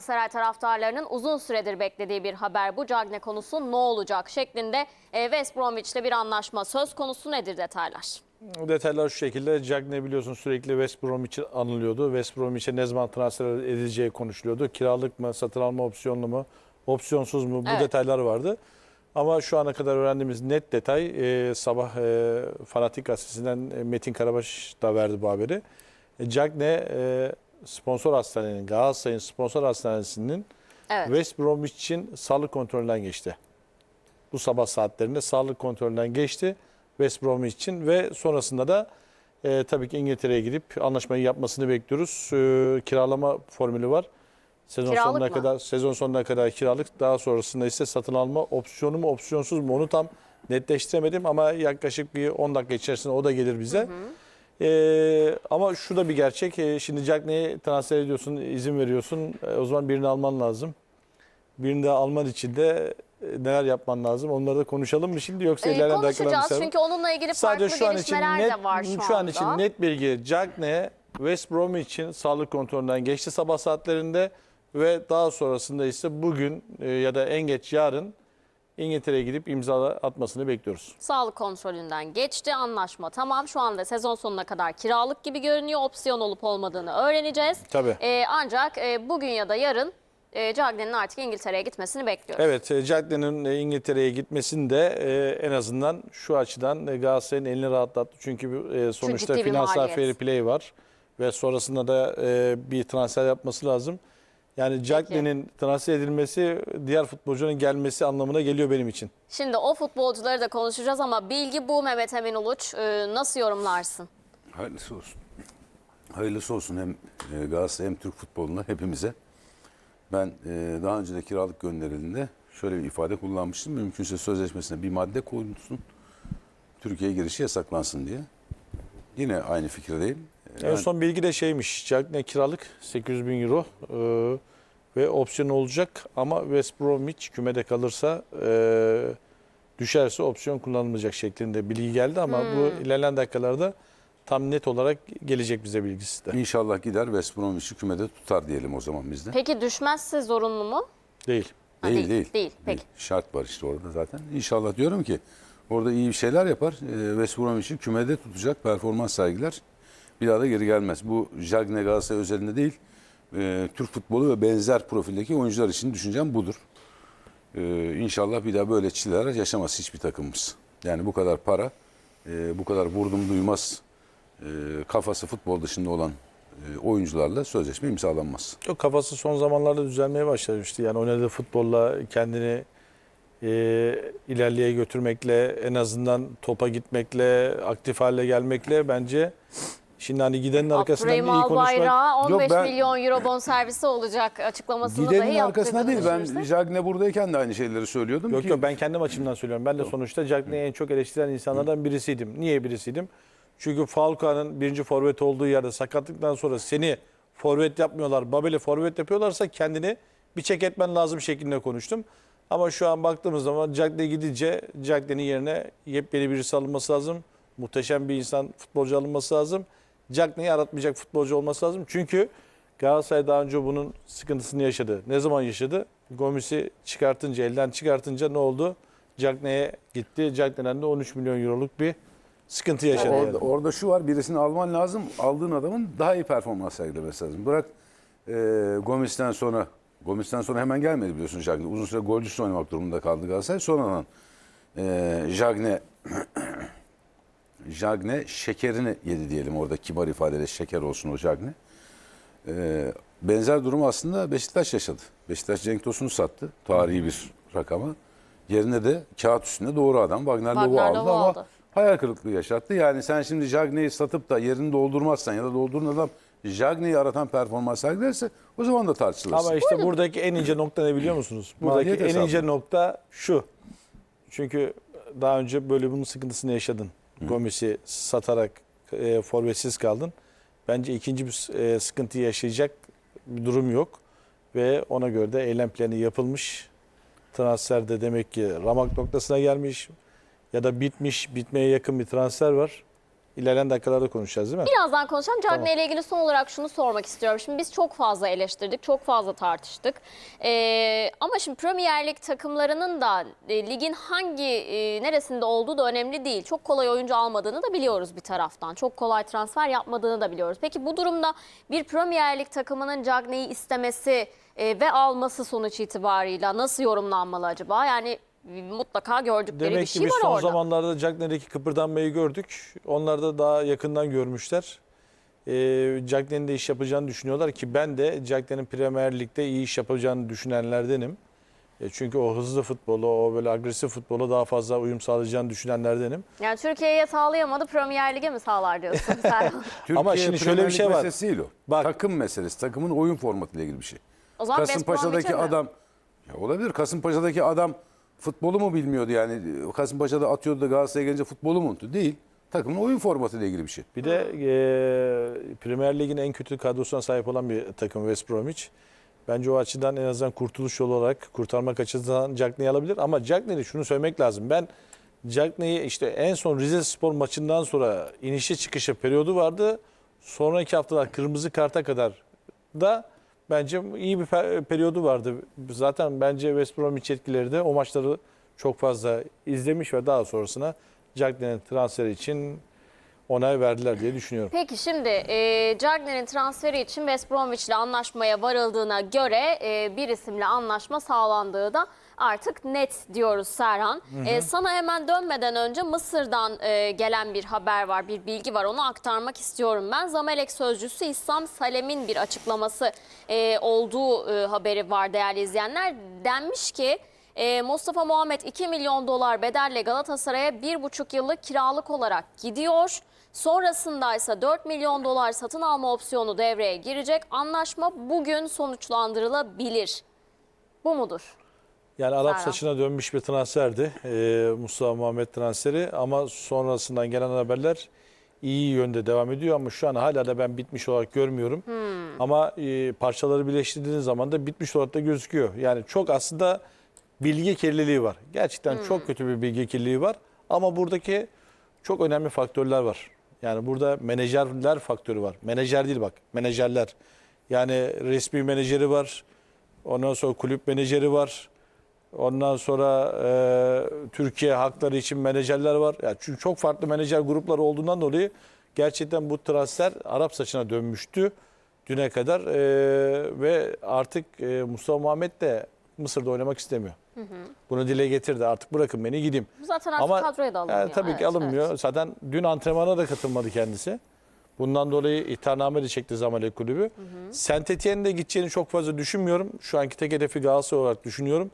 Galatasaray taraftarlarının uzun süredir beklediği bir haber bu. Cagne konusu ne olacak şeklinde e, West Bromwich'le bir anlaşma söz konusu nedir detaylar? Detaylar şu şekilde. Cagne biliyorsun sürekli West Bromwich anılıyordu. West Bromwich'e ne zaman transfer edileceği konuşuluyordu. Kiralık mı, satın alma opsiyonlu mu, opsiyonsuz mu bu Evet. detaylar vardı. Ama şu ana kadar öğrendiğimiz net detay e, sabah e, Fanatik gazetesinden e, Metin Karabaş da verdi bu haberi. E, Cagne e, sponsor hastanenin, Galatasaray'ın sponsor hastanesinin Evet. West Bromwich için sağlık kontrolünden geçti. Bu sabah saatlerinde sağlık kontrolünden geçti West Bromwich için ve sonrasında da e, tabii ki İngiltere'ye gidip anlaşmayı yapmasını bekliyoruz. E, kiralama formülü var. Sezon Kiralık sonuna mı? kadar sezon sonuna kadar kiralık daha sonrasında ise satın alma opsiyonu mu opsiyonsuz mu onu tam netleştiremedim ama yaklaşık bir 10 dakika içerisinde o da gelir bize. Ee, ama şu da bir gerçek. Ee, şimdi Cagney'i transfer ediyorsun, izin veriyorsun. Ee, o zaman birini alman lazım. Birini de alman için de e, neler yapman lazım? Onları da konuşalım mı şimdi yoksa E, ilerleyen konuşacağız çünkü onunla ilgili farklı Sadece şu an için gelişmeler net, de var şu, şu an anda. için net bilgi Cagney West Brom için sağlık kontrolünden geçti sabah saatlerinde ve daha sonrasında ise bugün e, ya da en geç yarın İngiltere'ye gidip imza atmasını bekliyoruz. Sağlık kontrolünden geçti anlaşma tamam şu anda sezon sonuna kadar kiralık gibi görünüyor opsiyon olup olmadığını öğreneceğiz. Tabii. E, ancak e, bugün ya da yarın e, Cagne'nin artık İngiltere'ye gitmesini bekliyoruz. Evet, e, Cagney'in e, İngiltere'ye gitmesini de e, en azından şu açıdan e, Galatasaray'ın elini rahatlattı. Çünkü e, sonuçta bir finansal fair play var ve sonrasında da e, bir transfer yapması lazım. Yani Cagney'in transfer edilmesi diğer futbolcunun gelmesi anlamına geliyor benim için. Şimdi o futbolcuları da konuşacağız ama bilgi bu Mehmet Emin Uluç. E, nasıl yorumlarsın? Hayırlısı olsun. Hayırlısı olsun hem e, Galatasaray hem Türk futboluna hepimize. Ben e, daha önce de kiralık gönderildiğinde şöyle bir ifade kullanmıştım. Mümkünse sözleşmesine bir madde koyulsun. Türkiye'ye girişi yasaklansın diye. Yine aynı fikirdeyim. E, En son bilgi de şeymiş. Cagney kiralık 800 bin euro e, ve opsiyon olacak ama West Bromwich kümede kalırsa e, düşerse opsiyon kullanılmayacak şeklinde bilgi geldi ama bu ilerleyen dakikalarda tam net olarak gelecek bize bilgisi de. İnşallah gider West Bromwich'i kümede tutar diyelim o zaman biz de. Peki düşmezse zorunlu mu? Değil. Ha, Değil, değil, değil. değil. Peki. Şart var işte orada zaten. İnşallah diyorum ki orada iyi bir şeyler yapar. Ee, West Bromwich'i kümede tutacak performans sergiler. Bir daha da geri gelmez. Bu Jagne Galatasaray özelinde değil. Ee, Türk futbolu ve benzer profildeki oyuncular için düşüncem budur. Ee, inşallah bir daha böyle çileler yaşamaz hiçbir takımımız. Yani bu kadar para, e, bu kadar vurdum duymaz e, kafası futbol dışında olan e, oyuncularla sözleşme imzalanmaz. Çok kafası son zamanlarda düzelmeye başlamıştı. Yani oynadığı futbolla kendini e, ilerleye götürmekle, en azından topa gitmekle, aktif hale gelmekle bence şimdi hani gidenin arkasından iyi Abdurrahim konuşmak. Albayrak'a 15 Yok, ben- milyon euro bonservisi olacak açıklamasını dahi Gidenin arkasına değil. Ben Jagne buradayken de aynı şeyleri söylüyordum Yok ki. yok ben kendim açımdan söylüyorum. Ben de sonuçta Cagney'i en çok eleştiren insanlardan birisiydim. Niye birisiydim? Çünkü Falcao'nun birinci forvet olduğu yerde sakatlıktan sonra seni forvet yapmıyorlar, Babel'i forvet yapıyorlarsa kendini bir çek etmen lazım şeklinde konuştum. Ama şu an baktığımız zaman Cagney gidince Cagney'in yerine yepyeni birisi alınması lazım. Muhteşem bir insan, futbolcu alınması lazım. Cagney'i aratmayacak futbolcu olması lazım. Çünkü Galatasaray daha önce bunun sıkıntısını yaşadı. Ne zaman yaşadı? Gomis'i çıkartınca, elden çıkartınca ne oldu? Cagney'e gitti. Cagney'den de 13 milyon euroluk bir sıkıntı yaşadı. Orada, yani. orada şu var birisini alman lazım. Aldığın adamın daha iyi performans sergilemesi lazım. Bırak e, Gomis'ten sonra Gomis'ten sonra hemen gelmedi biliyorsun Jagne. Uzun süre golcüsü oynamak durumunda kaldı Galatasaray. Sonradan e, Jagne Jagne şekerini yedi diyelim orada kibar ifadeyle şeker olsun o Jagne. E, benzer durum aslında Beşiktaş yaşadı. Beşiktaş Cenk Tosun'u sattı. Tarihi bir rakama. Yerine de kağıt üstünde doğru adam Wagner Wagner aldı Love'u ama aldı. hayal kırıklığı yaşattı. Yani sen şimdi Jagne'yi satıp da yerini doldurmazsan ya da doldurun adam Jagne'yi aratan performans sergilerse o zaman da tartışılırsın. Ama işte buradaki en ince nokta ne biliyor musunuz? Buradaki Maliyet en hesabı. ince nokta şu. Çünkü daha önce böyle bunun sıkıntısını yaşadın. Gomis'i satarak e, forvetsiz kaldın. Bence ikinci bir e, sıkıntı yaşayacak bir durum yok. Ve ona göre de eylem planı yapılmış. Transferde demek ki ramak noktasına gelmiş ya da bitmiş, bitmeye yakın bir transfer var. İlerleyen dakikalarda konuşacağız değil mi? Birazdan konuşalım. Cagney Tamam. ile ilgili son olarak şunu sormak istiyorum. Şimdi biz çok fazla eleştirdik, çok fazla tartıştık. Ee, ama şimdi Premier Lig takımlarının da e, ligin hangi e, neresinde olduğu da önemli değil. Çok kolay oyuncu almadığını da biliyoruz bir taraftan. Çok kolay transfer yapmadığını da biliyoruz. Peki bu durumda bir Premier Lig takımının Cagney'i istemesi e, ve alması sonuç itibarıyla nasıl yorumlanmalı acaba? Yani mutlaka gördükleri Demek bir ki şey biz var son orada. zamanlarda Cagney'deki kıpırdanmayı gördük. Onlar da daha yakından görmüşler. Ee, Cagney'in de iş yapacağını düşünüyorlar ki ben de Cagney'in Premier Lig'de iyi iş yapacağını düşünenlerdenim. E, çünkü o hızlı futbolu, o böyle agresif futbola daha fazla uyum sağlayacağını düşünenlerdenim. Yani Türkiye'ye sağlayamadı Premier Lig'e mi sağlar diyorsun Serhan? Ama şimdi şöyle bir şey var. meselesi değil o. Bak- Takım meselesi. Takımın oyun formatıyla ilgili bir şey. O zaman Kasımpaşa'daki adam ya olabilir. Kasımpaşa'daki adam futbolu mu bilmiyordu yani? Kasımpaşa'da atıyordu da Galatasaray'a gelince futbolu mu unuttu? Değil. Takımın oyun formatıyla ilgili bir şey. Bir de e, Premier Lig'in en kötü kadrosuna sahip olan bir takım West Bromwich. Bence o açıdan en azından kurtuluş yolu olarak kurtarmak açısından Cagney'i alabilir. Ama Cagney'de şunu söylemek lazım. Ben Cagney'i işte en son Rize Spor maçından sonra inişe çıkışı periyodu vardı. Sonraki haftalar kırmızı karta kadar da bence iyi bir per- periyodu vardı. Zaten bence West Bromwich yetkilileri de o maçları çok fazla izlemiş ve daha sonrasına Cagney'in transferi için onay verdiler diye düşünüyorum. Peki şimdi e, Cagney'in transferi için West Bromwich ile anlaşmaya varıldığına göre e, bir isimle anlaşma sağlandığı da artık net diyoruz Serhan. E, sana hemen dönmeden önce Mısır'dan e, gelen bir haber var, bir bilgi var. Onu aktarmak istiyorum ben. Zamelek sözcüsü İslam Salem'in bir açıklaması e, olduğu e, haberi var değerli izleyenler. Denmiş ki e, Mustafa Muhammed 2 milyon dolar bedelle Galatasaray'a 1,5 yıllık kiralık olarak gidiyor. Sonrasında ise 4 milyon dolar satın alma opsiyonu devreye girecek. Anlaşma bugün sonuçlandırılabilir. Bu mudur? Yani Arap Serhan. saçına dönmüş bir transferdi. Ee, Mustafa Muhammed transferi ama sonrasından gelen haberler iyi yönde devam ediyor ama şu an hala da ben bitmiş olarak görmüyorum. Ama e, parçaları birleştirdiğiniz zaman da bitmiş olarak da gözüküyor. Yani çok aslında bilgi kirliliği var. Gerçekten çok kötü bir bilgi kirliliği var. Ama buradaki çok önemli faktörler var. Yani burada menajerler faktörü var. Menajer değil bak, menajerler. Yani resmi menajeri var. Ondan sonra kulüp menajeri var. Ondan sonra e, Türkiye hakları için menajerler var. Yani çünkü çok farklı menajer grupları olduğundan dolayı gerçekten bu transfer Arap saçına dönmüştü düne kadar E, ve artık e, Mustafa Muhammed de Mısır'da oynamak istemiyor. Bunu dile getirdi. Artık bırakın beni gideyim. Zaten artık kadroya da alınmıyor. Yani tabii ki Evet, alınmıyor. evet. Zaten dün antrenmana da katılmadı kendisi. Bundan dolayı ihtarname de çekti Zamalek Kulübü. Saint Etienne'de gideceğini çok fazla düşünmüyorum. Şu anki tek hedefi Galatasaray olarak düşünüyorum.